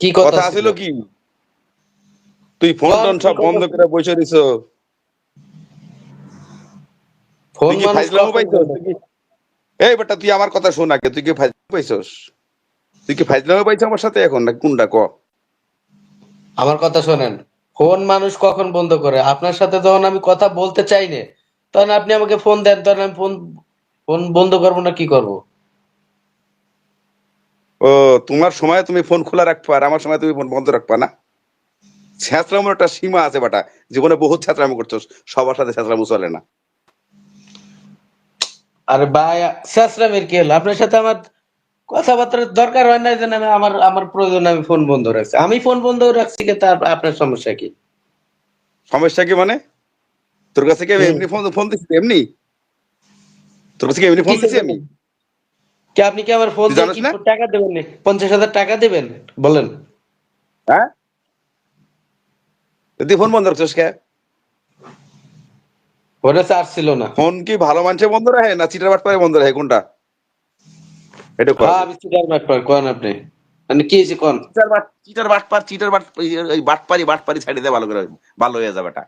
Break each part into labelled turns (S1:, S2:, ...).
S1: কি
S2: কথা
S1: ছিল?
S2: কি? তুই ফোন টোন সব বন্ধ করে বসে দিছ
S1: ফোন
S2: ফাইজলামো পাইছস এই বেটা তুই আমার কথা শোন আগে তুই কি ফাইজলামো পাইছস? তুই কি ফাইজলামো পাইছ আমার সাথে এখন না কোনটা ক?
S1: আমার কথা শোনেন ফোন মানুষ কখন বন্ধ করে? আপনার সাথে যখন আমি কথা বলতে চাই না তখন আপনি আমাকে ফোন দেন তখন আমি ফোন ফোন বন্ধ করব না কি করব?
S2: ও তোমার সময় তুমি ফোন খোলা রাখবা আর আমার সময় তুমি ফোন বন্ধ রাখবা না। ছ্যাঁচড়ামোর একটা সীমা আছে বাটা জীবনে বহুত ছ্যাঁচড়ামো করছ সবার সাথে ছ্যাঁচড়ামো চলে না।
S1: আরে ভাই শেষরামের কি হলো? আপনার সাথে আমার কথাবার্তার দরকার হয় না যে আমি আমার আমার প্রয়োজন আমি ফোন বন্ধ রাখছি। আমি ফোন বন্ধ রাখছি কে তার আপনার সমস্যা কি?
S2: সমস্যা কি মানে? তোর কাছে কি এমনি ফোন ফোন দিচ্ছি এমনি? তোর কাছে কি এমনি ফোন দিচ্ছি আমি?
S1: কি আপনি কি আমার ফোন দিয়ে টাকা দেবেন নি? পঞ্চাশ হাজার টাকা দেবেন? বলেন।
S2: হ্যাঁ? তুই ফোন বন্ধ রাখছিস কে?
S1: ফোনে চার্জ ছিল না।
S2: ফোন কি ভালো মানুষে বন্ধ রাখে না চিটার বাট পারে বন্ধ রাখে? কোনটা? এটা কর।
S1: আমি চিটার ব্যাপার কোন আপনি? মানে কি হয়েছে কোন?
S2: চিটার বাট চিটার বাট পার চিটার বাট ওই বাট পারি বাট পারি ছাড়ি দে ভালো করে ভালো হয়ে যাবে এটা।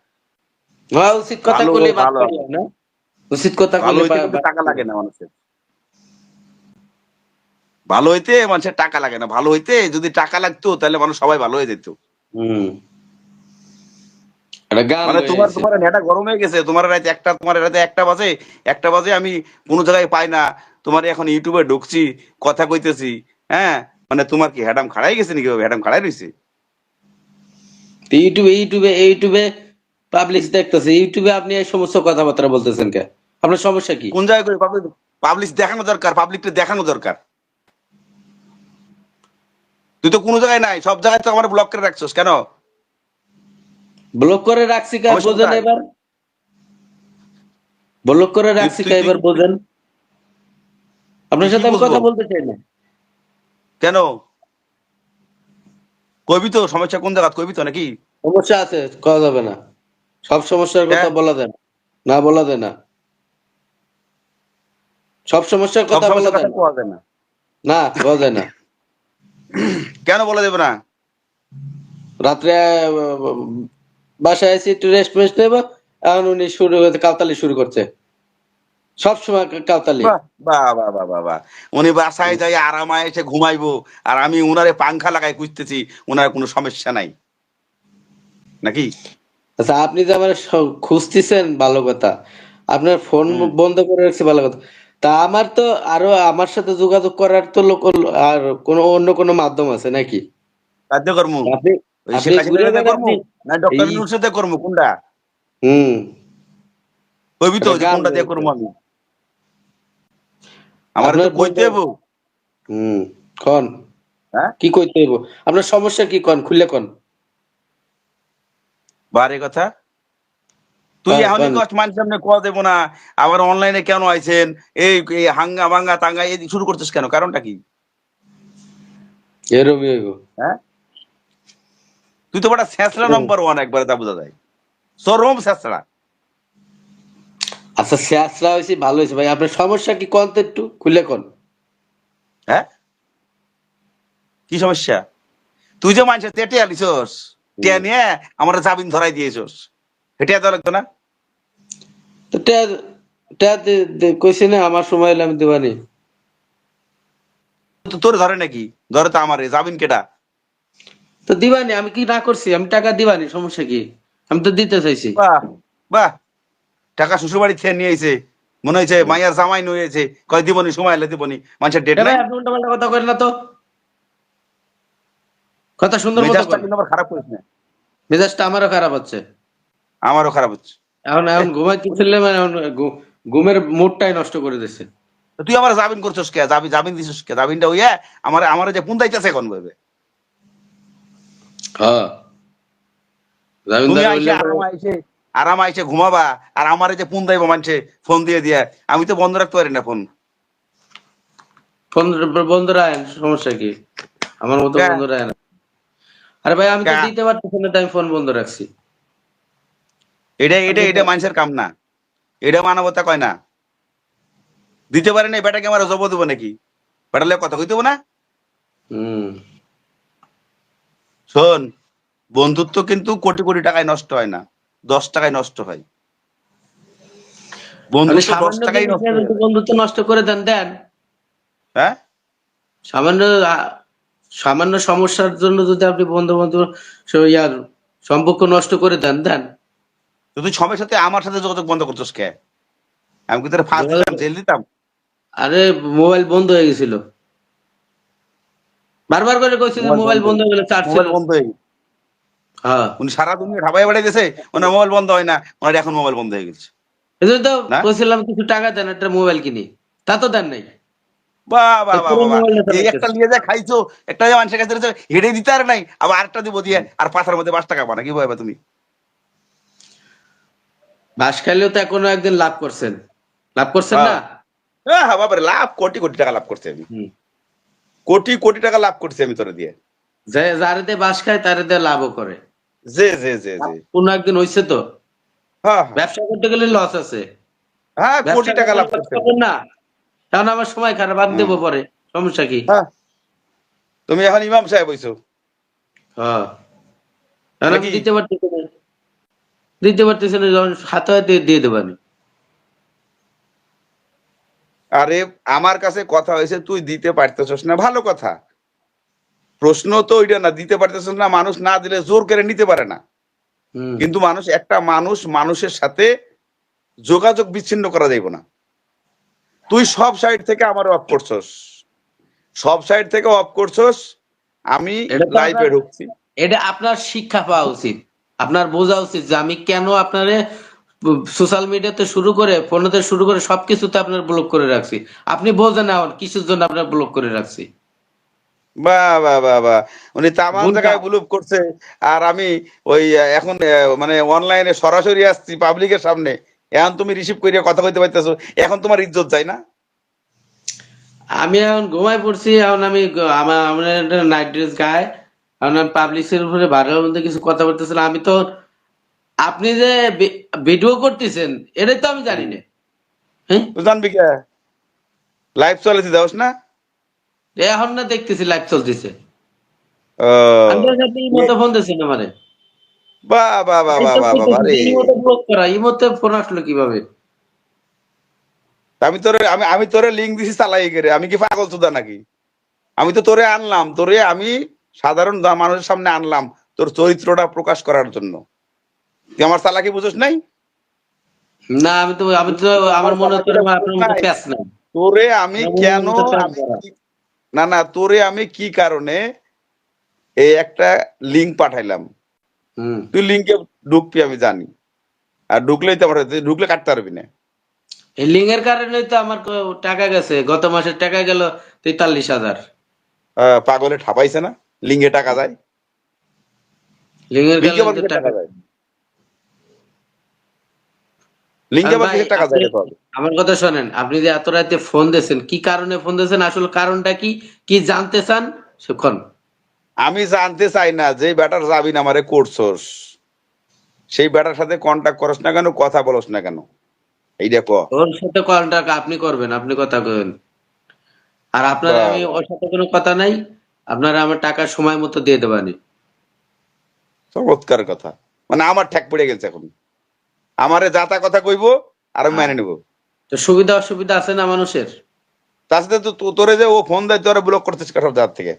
S1: হ্যাঁ উচিত কথা বলে
S2: ভালো।
S1: না। উচিত কথা বলে
S2: হইতে
S1: বা-
S2: কিন্তু
S1: বা-
S2: টাকা লাগে না মানুষের। ভালো হইতে মানুষের টাকা লাগে না। ভালো হইতে যদি টাকা লাগতো তাহলে মানুষ সবাই ভালো হয়ে যেত।
S1: হুম।
S2: মানে তোমার তোমার নেটা গরম হয়ে গেছে তোমার রাতে একটা তোমার রাতে একটা বাজে একটা বাজে আমি কোনো জায়গায় পাই না। তোমার এখন ইউটিউবে ঢুকছি কথা কইতেছি হ্যাঁ? মানে তোমার কি হ্যাডাম খাড়াই গেছে নাকি হ্যাডাম খাড়াই রয়েছে
S1: ইউটিউবে ইউটিউবে ইউটিউবে পাবলিক দেখতেছে। ইউটিউবে আপনি এই সমস্ত কথাবার্তা বলতেছেন কে? আপনার সমস্যা কি?
S2: কোন জায়গায় পাবলিক পাবলিক দেখানো দরকার পাবলিককে দেখানো দরকার। তুই তো কোনো জায়গায় নাই সব জায়গায় তো আমার ব্লক করে রাখছস কেন?
S1: ব্লক করে রাখছি কে? বোঝেন এবার। ব্লক করে রাখছি
S2: তুই-
S1: এবার বোঝেন? আপনার সাথে আমি কথা বলতে চাই না।
S2: কেন? কবি তো সমস্যা কোন জায়গা কবি তো নাকি?
S1: সমস্যা আছে কওয়া যাবে না। সব সমস্যার কথা
S2: হ্যাঁ।
S1: বলা যায় না। বলা যায় না। সব সমস্যার কথা বলা
S2: সমস্যার
S1: যায়
S2: কথা
S1: না।
S2: পাওয়া যায় না।
S1: না বলা যায় না।
S2: কেন বলে যাবে না?
S1: রাত্রে বাসায় এসে একটু রেস্ট ফেস্ট নেব এখন উনি শুরু কালতালি শুরু করছে। সব সময় কালতালি।
S2: বাহ বাহ বাহ বাহ বাহ বাহ। উনি বাসায় যাই আরামায় এসে ঘুমাইবো আর আমি উনারে পাংখা লাগাই খুঁজতেছি উনার কোনো সমস্যা নাই। নাকি?
S1: আচ্ছা আপনি যে আমার খুঁজতেছেন ভালো কথা আপনার ফোন বন্ধ করে রাখছে ভালো কথা। তা আমার তো আরও আমার সাথে যোগাযোগ করার তো লোক আর কোনো অন্য কোনো মাধ্যম আছে নাকি?
S2: কার্যকর্ম না ডক্টর সাথে কোনটা?
S1: হুম।
S2: তো
S1: একটা
S2: যে
S1: গান
S2: কোনটা দিয়ে
S1: রয়েছে।
S2: আমি। আমার তো
S1: আপনার
S2: কইতে হব
S1: হুম কন।
S2: হ্যাঁ?
S1: কি কইতে হইব? আপনার সমস্যা কি কন? খুললে কন।
S2: বারে কথা। তুই
S1: হ্যাঁ,
S2: এখনই কষ্ট মানুষ সামনে কোয়া দেবো না আবার অনলাইনে কেন আইছেন? এই হাঙ্গা ভাঙ্গা তাঙ্গা এই শুরু করছিস কেন? কারণটা কি?
S1: এরমই হইব।
S2: হ্যাঁ? তুই তো বড় শেষরা নাম্বার ওয়ান একবারে তা বোঝা যায়। সরম শেষরা।
S1: আচ্ছা শেষরা হয়েছে ভালো হয়েছে। ভাই আপনার সমস্যা কি? কন তো একটু খুলে কন
S2: হ্যাঁ? কি সমস্যা? তুই যে মানুষের তেটে আলিছস টিয়া নিয়ে আমার জামিন ধরাই দিয়েছস। হেঁটে দেওয়া লাগতো না?
S1: তো টা টা দে- দে- কইছি না আমার সময় হলে আমি দেবানি।
S2: তোর ধরে নাকি? ধরে তো আমার জামিন কেটা
S1: তো দিবানি আমি কি না করছি? আমি টাকা দিবানি সমস্যা কি? আমি তো দিতে চাইছি।
S2: বাহ বাহ। টাকা শ্বশুর বাড়ি থেকে নিয়ে এসে মনে হয়েছে মাইয়ার জামাই নিয়ে কয় দিবনি সময় দিবনি। মানুষের ডেট নাই?
S1: কথা করেন না তো। কথা সুন্দর মতো
S2: খারাপ করিস না।
S1: মেজাজটা আমারও খারাপ হচ্ছে।
S2: আমারও খারাপ হচ্ছে।
S1: এখন এখন ঘুমাইতেছিলে মানে এখন ঘু- ঘুমের মুডটাই নষ্ট করে দিচ্ছে
S2: তুই আমার জামিন করছিস কে? জামিন জামিন দিছিস কে? জামিনটা হইয়া আমার আমার যে পুন্দাইতেছে এখন ভাবে।
S1: হ্যাঁ।
S2: আরাম আইসে ঘুমাবা আর আমার যে পুন দাইবো মানছে ফোন দিয়ে দিয়া। আমি তো বন্ধ রাখতে পারি না ফোন।
S1: ফোন বন্ধ রাখেন সমস্যা কি? আমার মতো বন্ধ রাখেন আরে ভাই আমি তো দিতে পারতেছি না তাই আমি ফোন বন্ধ রাখছি।
S2: এটা এটা এটা মানুষের কাম না। এটা মানবতা কয় না। দিতে পারে না বেটাকে আমার জব দেবো নাকি? বেটালে কথা কইতে না?
S1: হুম।
S2: শোন বন্ধুত্ব কিন্তু কোটি কোটি টাকায় নষ্ট হয় না। দশ টাকায় নষ্ট হয়।
S1: মানে
S2: বন্ধুত্ব দশ টাকায় নষ্ট
S1: বন্ধুত্ব করে দেন দেন।
S2: হ্যাঁ?
S1: সামান্য সামান্য সমস্যার জন্য যদি আপনি বন্ধু বন্ধু ইয়ার সম্পর্ক নষ্ট করে দেন দেন।
S2: তো তুই সবার সাথে আমার সাথে যোগাযোগ বন্ধ করছিস কে? আমি কি তোর ফাঁস দিতাম জেল দিতাম?
S1: আরে মোবাইল বন্ধ হয়ে গেছিল। বারবার করে কইছিল
S2: মোবাইল
S1: মোবাইল
S2: বন্ধ
S1: হয়ে গেলে চার্জ ছিল।
S2: মোবাইল বন্ধ হয়ে গেছে।
S1: হ্যাঁ।
S2: উনি সারা দুনিয়া ঢাবাই বেড়ে গেছে ওনার মোবাইল বন্ধ হয় না ওনার এখন মোবাইল বন্ধ হয়ে গেছে।
S1: এজন্য তো? কইছিলাম কিছু টাকা দেন একটা মোবাইল কিনি। তা তো দেন নাই।
S2: বাহ বাহ বাহ বাহ, একটা নিয়ে যা খাইছো একটা যে মানুষের কাছে হেঁটে দিতে আর নাই আবার আরেকটা দিব দিয়ে আর পাথার মধ্যে পাঁচ টাকা পানা কি ভাবে তুমি?
S1: বাস খাইলেও তো এখনও একদিন লাভ করছেন। লাভ করছেন না?
S2: হ্যাঁ। বাবারে লাভ কোটি কোটি টাকা লাভ করছি আমি। কোটি কোটি টাকা লাভ করছি আমি তোরে দিয়ে।
S1: যে যারে দিয়ে বাস খায় তারে দিয়ে লাভও করে।
S2: যে যে যে যে।
S1: কোনো একদিন হইছে তো?
S2: হ্যাঁ।
S1: ব্যবসা করতে গেলে লস আছে।
S2: হ্যাঁ কোটি টাকা লাভ করছি
S1: না। কারণ আমার সময় খারাপ বাদ দেবো পরে। সমস্যা কি?
S2: হ্যাঁ। তুমি এখন ইমাম সাহেব হইছো।
S1: হ্যাঁ? দিতে পারতেছি দিতে পারতেছি না যখন হাতে হাতে দিয়ে দেবো আমি।
S2: আরে আমার কাছে কথা হয়েছে তুই দিতে পারতেছস না। ভালো কথা। প্রশ্ন তো ওইটা না দিতে পারতেছস না মানুষ না দিলে জোর করে নিতে পারে না। কিন্তু মানুষ একটা মানুষ মানুষের সাথে যোগাযোগ বিচ্ছিন্ন করা যাইব না। তুই সব সাইড থেকে আমার অফ করছস। সব সাইড থেকে অফ করছস আমি লাইভে ঢুকছি।
S1: এটা আপনার শিক্ষা পাওয়া উচিত। আপনার বোঝা উচিত যে আমি কেন আপনারে সোশ্যাল মিডিয়াতে শুরু করে ফোনেতে শুরু করে সবকিছুতে আপনার ব্লক করে রাখছি। আপনি বোঝেন না এখন কিসের জন্য আপনার ব্লক করে রাখছি।
S2: বা বা বা বা। উনি তামাম জায়গায় ব্লুপ করছে। আর আমি ওই এখন মানে অনলাইনে সরাসরি আসছি পাবলিকের সামনে। এখন তুমি রিসিভ করিয়া কথা কইতে পারতেছো। এখন তোমার ইজ্জত যায় না?
S1: আমি এখন ঘুমাই পড়ছি। এখন আমি আমার আমার নাইট ড্রেস গায়ে। আমি পাবলিশের উপরে বারোর মধ্যে কিছু কথা বলতেছিলাম আমি তো আপনি যে ভিডিও করতেছেন এটাই তো আমি জানি না। হ্যাঁ?
S2: জানবি কে? লাইভ চলেছে না?
S1: এখন না দেখতেছি লাইভ চলতেছে। ফোন দিয়েছেন আমারে
S2: বা বা বা বা বা বা
S1: ব্লক করা ইমোতে ফোন আসলো কীভাবে?
S2: আমি তোরে আমি আমি তোরে লিঙ্ক দিছি চালাই করে আমি কি পাগল নাকি? আমি তো তোরে আনলাম তোরে আমি সাধারণ মানুষের সামনে আনলাম তোর চরিত্রটা প্রকাশ করার জন্য। তুই আমার চালাকি বুঝোস নাই?
S1: না আমি তো আমি তো আমার মনে হচ্ছে না আপনার মতো প্যাচ নাই।
S2: তোরে আমি কেন
S1: হচ্ছে
S2: আমি
S1: তারা।
S2: কি- না না তোরে আমি কি কারণে এই একটা লিঙ্ক পাঠাইলাম? তুই লিঙ্কে ঢুকবি আমি জানি। আর ঢুকলেই তো আমার ঢুকলে কাটতে পারবি না।
S1: এই লিঙ্কের কারণে তো আমার টাকা গেছে। গত মাসের টাকা গেল তেতাল্লিশ হাজার।
S2: পাগলে ঠাপাইছে না? লিঙ্কে টাকা যায়
S1: টাকা
S2: টাকা
S1: আমার কথা শোনেন আপনি যে এত রাতে ফোন দিয়েছেন কি কারণে ফোন দিয়েছেন? আসলে কারণটা কি? কি জানতে চান? সুখন
S2: আমি জানতে চাই না যে ব্যাটার যাবি না আমারে করছস। সেই ব্যাটার সাথে কন্টাক্ট করস না কেন কথা বলস না কেন? এই দেখো।
S1: ওর সাথে কন্টাক্ট আপনি করবেন আপনি কথা কবেন আর আপনার আমি ওর সাথে কোনো কথা নাই। আপনারা আমার টাকা সময় মতো দিয়ে দেবানি।
S2: চমৎকার কথা। মানে আমার ঠ্যাক পড়ে গেছে এখন। আমারে যাতা কথা কইবো আর আমি মেনে নেব।
S1: তো সুবিধা অসুবিধা আছে না মানুষের?
S2: সাথে তো তোরে যে ও ফোন দেয় তোরে ব্লক করতেছিস সব জায়গা থেকে।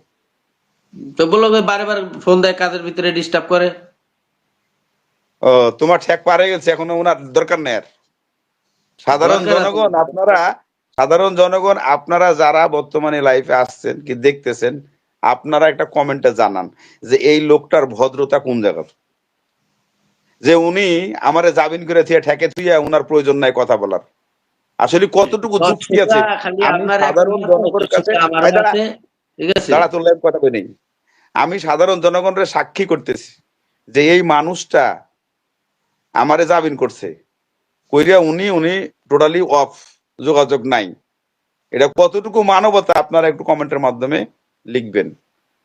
S1: তো বলো যে বারে বারে ফোন দেয় কাজের ভিতরে ডিস্টার্ব করে।
S2: ও তোমার ঠ্যাক পারে গেছে এখন ওনার দরকার নেই আর। সাধারণ জনগণ আপনারা সাধারণ জনগণ আপনারা যারা বর্তমানে লাইফে আসছেন কি দেখতেছেন আপনারা একটা কমেন্টে জানান যে এই লোকটার ভদ্রতা কোন জায়গার? যে উনি আমারে জামিন করে থিয়ে ঠেকে থুইয়া উনার প্রয়োজন নাই কথা বলার। আসলে কতটুকু যুক্তি আছে? কথা নেই। আমি সাধারণ জনগণের সাক্ষী করতেছি যে এই মানুষটা আমারে জামিন করছে। কইরা উনি উনি টোটালি অফ যোগাযোগ নাই। এটা কতটুকু মানবতা আপনারা একটু কমেন্টের মাধ্যমে লিখবেন।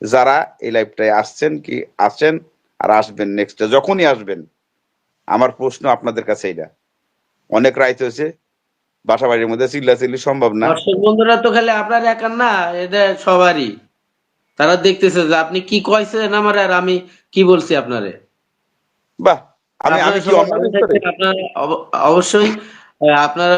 S2: যারা এই লাইভটায় আসছেন কি আসেন আর আসবেন নেক্সট যখনই আসবেন আমার প্রশ্ন আপনাদের কাছে এটা অনেক রাইত হয়েছে বাসা বাড়ির মধ্যে চিল্লা চিল্লি সম্ভব না।
S1: দর্শক বন্ধুরা তো খালি আপনার একার না এটা সবারই। তারা দেখতেছে যে আপনি কি কইছেন আমার আর আমি কি বলছি আপনারে।
S2: বাহ আমি আমি কি
S1: অবশ্যই আপনারা